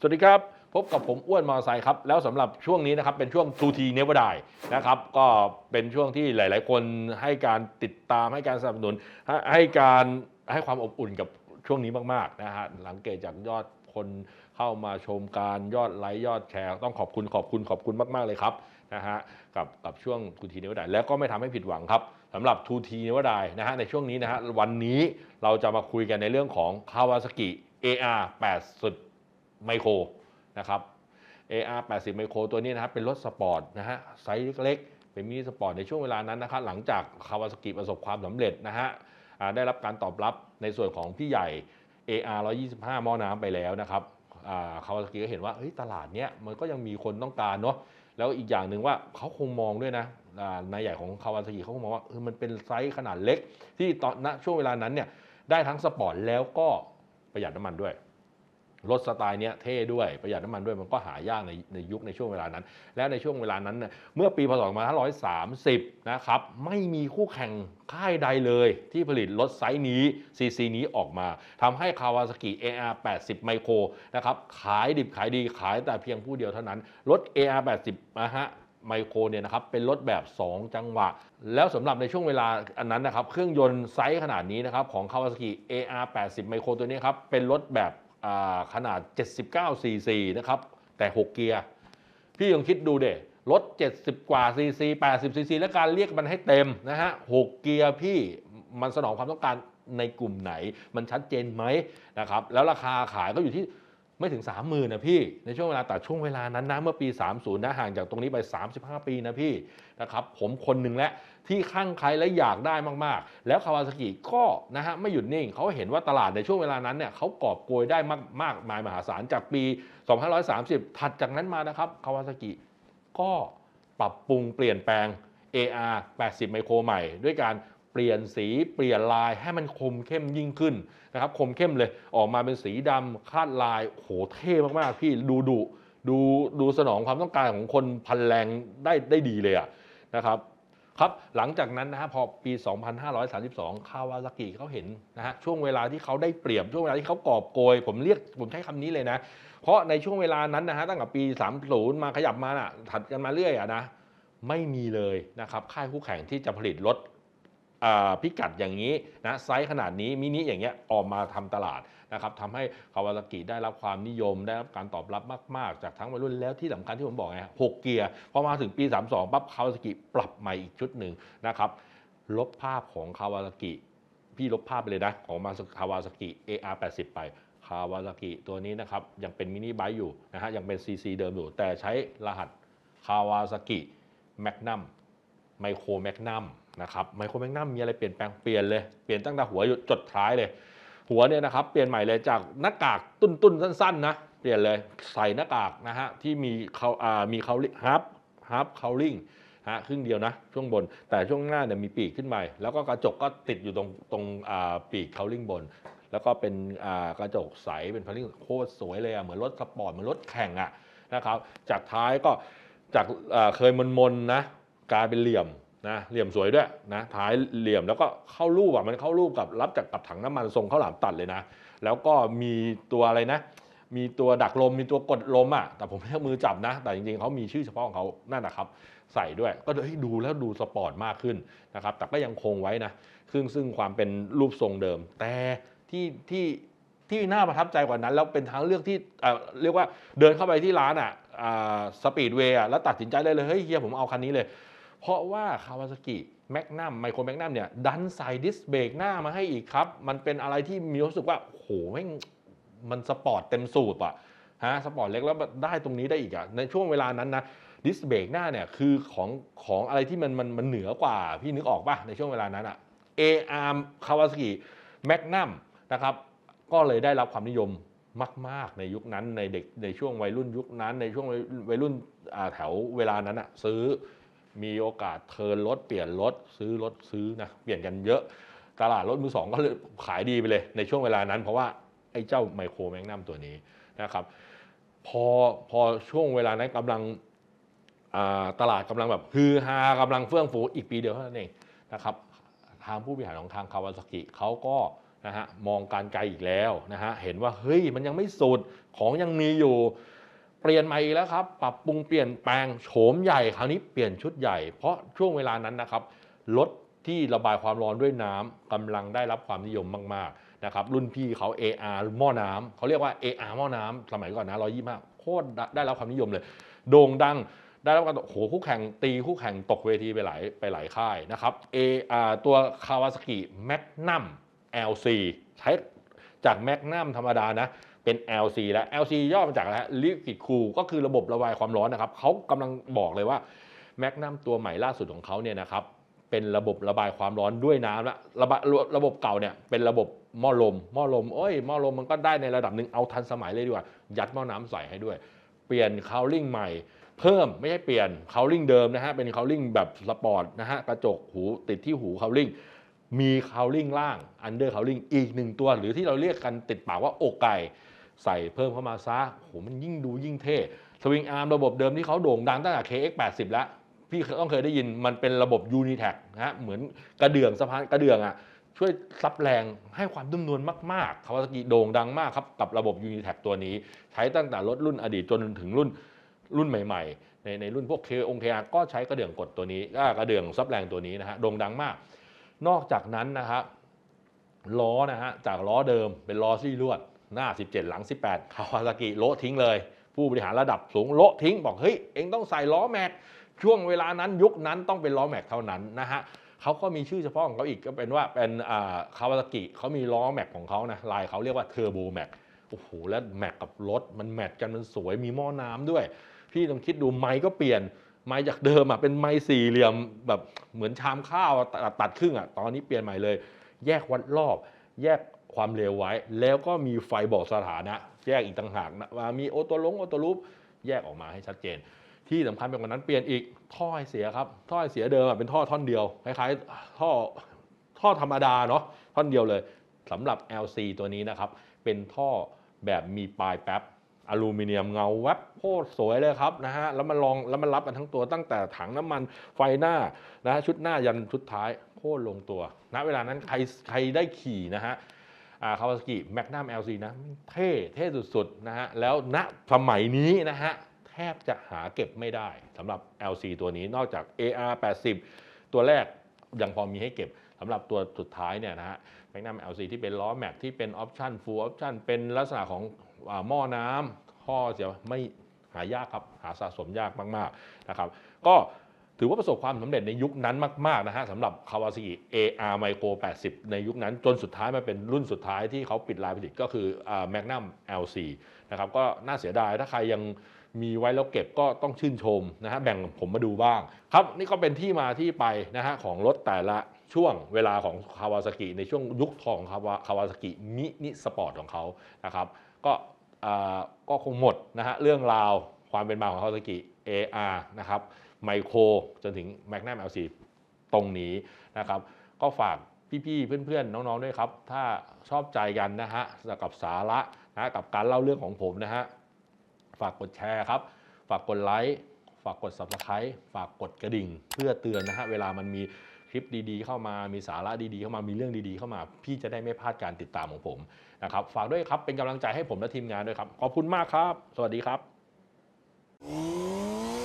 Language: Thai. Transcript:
สวัสดีครับ พบกับผมอ้วนมอไซค์ครับ แล้วสำหรับช่วงนี้นะครับ เป็นช่วง 2T Never Die นะครับ ก็เป็นช่วงที่หลาย ๆ คนให้การติดตามให้การสนับสนุนให้ให้การให้ความอบอุ่นกับช่วงนี้มาก ๆ นะฮะหลังเกตจากยอดคนเข้ามาชมการยอดไลค์ยอดแชร์ ต้องขอบคุณขอบคุณขอบคุณมาก ๆ เลยครับนะฮะกับกับช่วง 2T Never Die แล้วก็ไม่ทำให้ผิดหวังครับสำหรับ 2T Never Die นะฮะในช่วงนี้นะฮะวันนี้เราจะมาคุยกันในเรื่องของ Kawasaki AR 80 ไมโครนะครับ AR 80 ไมโครตัวนี้นะครับเป็นรถสปอร์ตนะฮะไซส์เล็กๆเป็นมินิสปอร์ตในช่วงเวลานั้นนะครับหลังจากคาวาซากิประสบความสำเร็จนะฮะได้รับการตอบรับในส่วนของพี่ใหญ่ AR 125หม้อน้ำไปแล้วนะครับคาวาซากิก็เห็นว่าตลาดเนี้ยมันก็ยังมีคนต้องการเนาะแล้วอีกอย่างหนึ่งว่าเขาคงมองด้วยนะนายใหญ่ของคาวาซากิเขาคงมองว่าเออมันเป็นไซส์ขนาดเล็ก ที่ตอนณช่วงเวลานั้นเนี่ยได้ทั้งสปอร์ตแล้วก็ประหยัดน้ำมันด้วย รถสไตล์เนี้ยเท่ด้วยประหยัดน้ำมันด้วยมันก็หายากในในยุคในช่วงเวลานั้น แล้วในช่วงเวลานั้นเนี่ยเมื่อปีพศ2530 นะครับ ไม่มีคู่แข่งค่ายใดเลยที่ผลิตรถไซส์นี้ CC นี้ออกมาทำให้ Kawasaki AR 80 Micro นะครับขายดิบขายดีขายแต่เพียงผู้เดียวเท่านั้น รถ AR 80นะฮะไมโครเนี่ยนะครับเป็นรถแบบ 2 จังหวะ แล้วสำหรับในช่วงเวลาอันนั้นนะครับ เครื่องยนต์ไซส์ขนาดนี้นะครับ ของ Kawasaki AR 80 ไมโครตัวนี้ครับ เป็นรถแบบ ขนาด 79 cc นะครับ แต่ 6 เกียร์ พี่ลองคิดดูเด็รถ 70 กว่า cc 80 cc และการเรียกมันให้เต็มนะฮะ 6 เกียร์พี่มันสนองความต้องการในกลุ่มไหน มันชัดเจนไหมนะครับ แล้วราคาขายก็อยู่ที่ ไม่ถึง 30,000นะพี่ ในช่วงเวลาแต่ช่วงเวลานั้นนะเมื่อปี 30 นะห่างจากตรงนี้ไป 35 ปีนะพี่นะครับผมคนหนึ่งและที่ข้างใครและอยากได้มากๆ แล้วคาวาซากิก็นะฮะไม่หยุดนิ่งเขาเห็นว่าตลาดในช่วงเวลานั้นเนี่ยเขากอบโกยได้มากมากมายมหาศาลจากปี 2530 ถัดจากนั้นมานะครับคาวาซากิก็ปรับปรุงเปลี่ยนแปลง AR 80 ไมโครใหม่ ด้วยการ ปลี่ยนสีเปลี่ยนลายให้มันคมเข้มยิ่งขึ้นนะครับคมเข้มเลยออกมาเป็นสีดำคาดลายโหเท่มากๆพี่ดูดุดูดูสนองความต้องการของคนพันแรงได้ได้ดีเลยอะนะครับครับหลังจากนั้นนะฮะพอปี 2532 คาวาซากิเขาเห็นนะฮะช่วงเวลาที่เขาได้เปรียบช่วงเวลาที่เขากอบโกย ผมเรียกผมใช้คำนี้เลยนะ เพราะในช่วงเวลานั้นนะฮะตั้งแต่ปี 30 มาขยับมาน่ะถัดกันมาเรื่อยอะนะไม่มีเลยนะครับค่ายคู่แข่งที่จะผลิตรถ พิกัดอย่างนี้นะไซส์ขนาดนี้มินิอย่างเงี้ยออกมาทำตลาดนะครับทำให้คาวาซากิได้รับความนิยมได้รับการตอบรับมาก ๆ จากทั้งวัยรุ่นแล้วที่สำคัญที่ผมบอกไงฮะหกเกียร์พอมาถึงปี 32ปั๊บคาวาซากิปรับใหม่อีกชุดหนึ่งนะครับลบภาพของคาวาซากิพี่ลบภาพไปเลยนะ ของมาคาวาซากิ AR80 ไปคาวาซากิตัวนี้นะครับ ยังเป็นมินิไบค์อยู่นะฮะยังเป็น CC เดิมอยู่ แต่ใช้รหัสคาวาซากิแมกนัมไมโครแมกนัม นะครับไมโครแมกนัมมีอะไรเปลี่ยนแปลงเปลี่ยนเลยเปลี่ยนตั้งแต่หัวจดท้ายเลย หัวเนี่ยนะครับเปลี่ยนใหม่เลยจากหน้ากากตุ้นๆสั้นๆนะเปลี่ยนเลยใส่หน้ากากนะฮะที่มีเขาอ่ามีเขาฮับฮับเขาลิงฮะครึ่งเดียวนะช่วงบน แต่ช่วงหน้าเนี่ยมีปีกขึ้นไปแล้วก็กระจกก็ติดอยู่ตรงตรงอ่าปีกเคาลิ่งบน แล้วก็เป็นอ่ากระจกใสเป็นพาริ่งโคตรสวยเลยอะเหมือนรถสปอร์ตเหมือนรถแข่งอะนะครับจากท้ายก็จากอ่าเคยมนๆนะกลายเป็นเหลี่ยม นะเหลี่ยมสวยด้วยนะท้ายเหลี่ยมแล้วก็เข้ารูปอะมันเข้ารูปกับรับจากกับถังน้ำมันทรงข้าวหลามตัดเลยนะ แล้วก็มีตัวอะไรนะ มีตัวดักลมมีตัวกดลมอะแต่ผมไม่ใช้มือจับนะ แต่จริงๆเขามีชื่อเฉพาะของเขานั่นนะครับใส่ด้วย ก็เฮ้ยดูแล้วดูสปอร์ตมากขึ้นนะครับแต่ก็ยังคงไว้นะซึ่งซึ่งความเป็นรูปทรงเดิม แต่ที่ที่ที่น่าประทับใจกว่านั้น แล้วเป็นทางเลือกที่เอ่อเรียกว่าเดินเข้าไปที่ร้านอะสปีดเวย์แล้วตัดสินใจได้เลยเฮ้ยเฮียผมเอาคันนี้เลย เพราะว่าคาวาซากิแมกนัมไมโครแมกนัมเนี่ยดันใส่ดิสเบรกหน้ามาให้อีกครับ มันเป็นอะไรที่มีรู้สึกว่าโหแม่งมันสปอร์ตเต็มสูบอะฮะสปอร์ตเล็กแล้วได้ตรงนี้ได้อีกอะในช่วงเวลานั้นนะดิสเบรกหน้าเนี่ยคือของของอะไรที่มันมันมันเหนือกว่าพี่นึกออกป่ะในช่วงเวลานั้นอะ ARM Kawasaki Magnum นะครับก็เลยได้รับความนิยมมาก ๆ ในยุคนั้นในเด็กในช่วงวัยรุ่นยุคนั้น ในช่วงวัยรุ่นแถวเวลานั้นอะซื้อ มีโอกาสเทิร์นรถเปลี่ยนรถซื้อรถซื้อนะเปลี่ยนกันเยอะ ตลาดรถมือสองก็เลยขายดีไปเลยในช่วงเวลานั้น เพราะว่าไอ้เจ้าไมโครแมกนัมตัวนี้นะครับพอพอช่วงเวลานั้นกำลังตลาดกำลังแบบฮือฮากำลังเฟื่องฟูอีกปีเดียวเท่านั้นเองนะครับทางผู้บริหารของทางคาวาซากิเขาก็นะฮะมองการไกลอีกแล้วนะฮะเห็นว่าเฮ้ยมันยังไม่สุดของยังมีอยู่ ปลี่ยนใหม่อีกแล้วครับ ปรับปรุงเปลี่ยนแปลงโฉมใหญ่คราวนี้เปลี่ยนชุดใหญ่ เพราะช่วงเวลานั้นนะครับรถที่ระบายความร้อนด้วยน้ำกำลังได้รับความนิยมมากๆนะครับรุ่นพี่เขา AR หม้อน้ำเขาเรียกว่า AR หม้อน้ำสมัยก่อนนะ125โคตรได้รับความนิยมเลย โด่งดังได้รับการโอ้โหคู่แข่งตีคู่แข่งตกเวทีไปหลายไปหลายค่ายนะครับ A อ่าตัว Kawasaki Magnum LC ใช้จาก Magnum ธรรมดานะ เป็น LC แล้ว LC ย่อมาจากอะไรฮะ Liquid Cool ก็คือระบบระบายความร้อนนะครับเขากำลังบอกเลยว่า Magnum ตัวใหม่ล่าสุดของเขาเนี่ยนะครับเป็นระบบระบายความร้อนด้วยน้ำและระบายระบบเก่าเนี่ยเป็นระบบหม้อลมหม้อลมเอ้ยหม้อลมมันก็ได้ในระดับหนึ่งเอาทันสมัยเลยดีกว่ายัดหม้อน้ำใส่ให้ด้วย เปลี่ยนคาวลิ่งใหม่ เพิ่มไม่ใช่เปลี่ยนคาวลิ่งเดิมนะฮะเป็นคาวลิ่งแบบสปอร์ตนะฮะกระจกหูติดที่หูคาวลิ่งมีคาวลิ่งล่างอันเดอร์คาวลิ่งอีกหนึ่งตัว หรือที่เราเรียกกันติดปากว่าอกไก่ ใส่เพิ่มเข้ามาซะโหมันยิ่งดูยิ่งเท่สวิงอาร์มระบบเดิมที่เขาโด่งดังตั้งแต่ KX80 แล้ว พี่ต้องเคยได้ยินมันเป็นระบบ Unitech นะฮะเหมือนกระเดื่องสะพานกระเดื่องอะช่วยซับแรงให้ความนุ่มนวลมากๆคาวาซากิโด่งดังมากครับ กับระบบ Unitech ตัวนี้ ใช้ตั้งแต่รถรุ่นอดีตจนถึงรุ่นรุ่นใหม่ ๆ ในในรุ่นพวกเคองเคอาก็ใช้กระเดื่องกดตัวนี้ก็กระเดื่องซับแรงตัวนี้นะฮะโด่งดังมาก นอกจากนั้นนะครับล้อนะฮะจากล้อเดิมเป็นล้อซี่ลวด หน้า 17 หลัง 18คาวาซากิโละทิ้งเลย ผู้บริหารระดับสูงโละทิ้ง บอกเฮ้ยเองต้องใส่ล้อแม็กช่วงเวลานั้นยุคนั้นต้องเป็นล้อแม็กเท่านั้นนะฮะเขาก็มีชื่อเฉพาะของเขาอีกก็เป็นว่าเป็นคาวาซากิเขามีล้อแม็กของเขานะลายเขาเรียกว่าเทอร์โบแม็กโอ้โหแล้วแม็กกับรถมันแมทกันมันสวยมีหม้อน้ำด้วย พี่ลองคิดดูไม้ก็เปลี่ยนไม้จากเดิมอะเป็นไม้สี่เหลี่ยมแบบเหมือนชามข้าวตัดตัดครึ่งอะตอนนี้เปลี่ยนใหม่เลย แยกวัดรอบ แยก ความเร็วไว้ แล้วก็มีไฟบอกสถานะ แยกอีกต่างหากนะว่ามีโอตโตลงโอตโตลูปแยกออกมาให้ชัดเจน ที่สำคัญไปกว่านั้นเปลี่ยนอีกท่อไอเสียครับท่อไอเสียเดิมเป็นท่อท่อนเดียวคล้ายๆท่อท่อธรรมดาเนาะท่อนเดียวเลยสำหรับ LC ตัวนี้นะครับ เป็นท่อแบบมีปลายแป๊บอลูมิเนียมเงาแวบโคตรสวยเลยครับนะฮะแล้วมันลองแล้วมันรับกันทั้งตัวตั้งแต่ถังน้ำมันไฟหน้านะฮะชุดหน้ายันชุดท้ายโคตรลงตัวณเวลานั้นใครใครได้ขี่นะฮะ คาวาซากิแมกนัม LC นะเท่เท่สุดๆนะฮะแล้วณสมัยนี้นะฮะแทบจะหาเก็บไม่ได้สำหรับ LC ตัวนี้นอกจาก AR 80 ตัวแรกยังพอมีให้เก็บสำหรับตัวสุดท้ายเนี่ยนะฮะแมกนัม LC ที่เป็นล้อแม็กที่เป็นออปชั่นฟูลออปชั่นเป็นลักษณะของหม้อน้ำท่อเสียไม่หายากครับ หาสะสมยากมาก ๆ นะครับ ก็ ถือว่าประสบความสำเร็จในยุคนั้นมาก ๆ นะฮะสำหรับ Kawasaki AR Micro 80 ในยุคนั้นจนสุดท้ายมาเป็นรุ่นสุดท้ายที่เขาปิดลายผลิตก็คือ Magnum LC นะครับก็น่าเสียดายถ้าใครยังมีไว้แล้วเก็บก็ต้องชื่นชมนะฮะแบ่งผมมาดูบ้าง ครับ นี่ก็เป็นที่มาที่ไปนะฮะของรถแต่ละช่วงเวลาของ Kawasaki ในช่วงยุคทองของ Kawasaki Mini Sport ของเขานะครับก็อ่าก็คงหมดนะฮะเรื่องราวความเป็นมาของ Kawasaki AR นะครับ ไมโครจนถึง Magnum LC ตรงนี้นะครับ ก็ฝากพี่ๆ เพื่อนๆ น้องๆ ด้วยครับ ถ้าชอบใจกันนะฮะกับสาระนะกับการเล่าเรื่องของผมนะฮะ ฝากกดแชร์ครับ ฝากกดไลค์ฝากกด Subscribe ฝากกดกระดิ่ง เพื่อเตือนนะฮะเวลามันมีคลิปดีๆ เข้ามามีสาระดีๆ เข้ามามีเรื่องดีๆ เข้ามา พี่จะได้ไม่พลาดการติดตามของผมนะครับฝากด้วยครับเป็นกำลังใจให้ผมและทีมงานด้วยครับ ขอบคุณมากครับ สวัสดีครับ